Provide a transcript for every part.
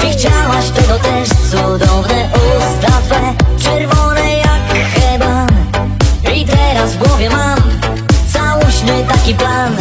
Ty chciałaś tego też. Cudowne usta twe Czerwone jak heban. I teraz w głowie mam Całuśny taki plan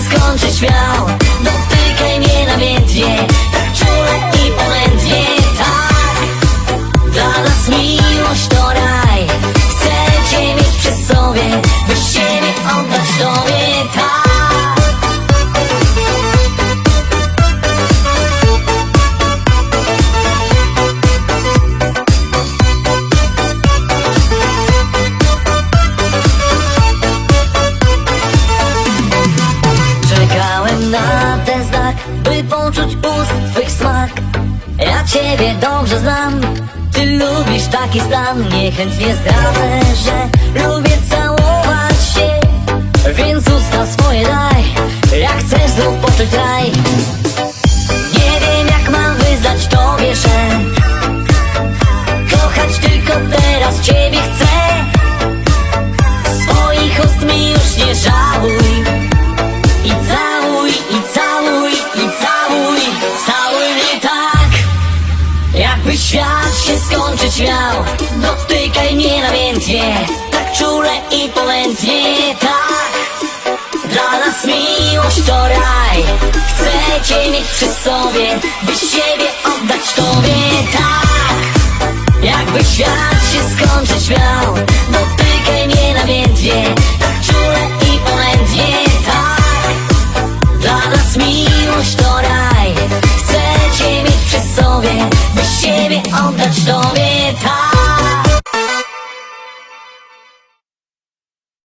skończyć miał. Dotykaj mnie namiętnie Tak czule i polętnie Tak Dla nas miłość to raj. Chcę cię mieć przy sobie by poczuć ust twych smak. Ja ciebie dobrze znam, ty lubisz taki stan. Niechętnie zdradzę, że lubię całować się Więc usta swoje daj, jak chcesz znów poczuć raj Jakby świat się skończyć miał. Dotykaj mnie namiętnie Tak czule i polętnie, tak. Dla nas miłość to raj. Chcę cię mieć przy sobie By siebie oddać tobie, tak. Jakby świat się skończyć miał. Dotykaj mnie namiętnie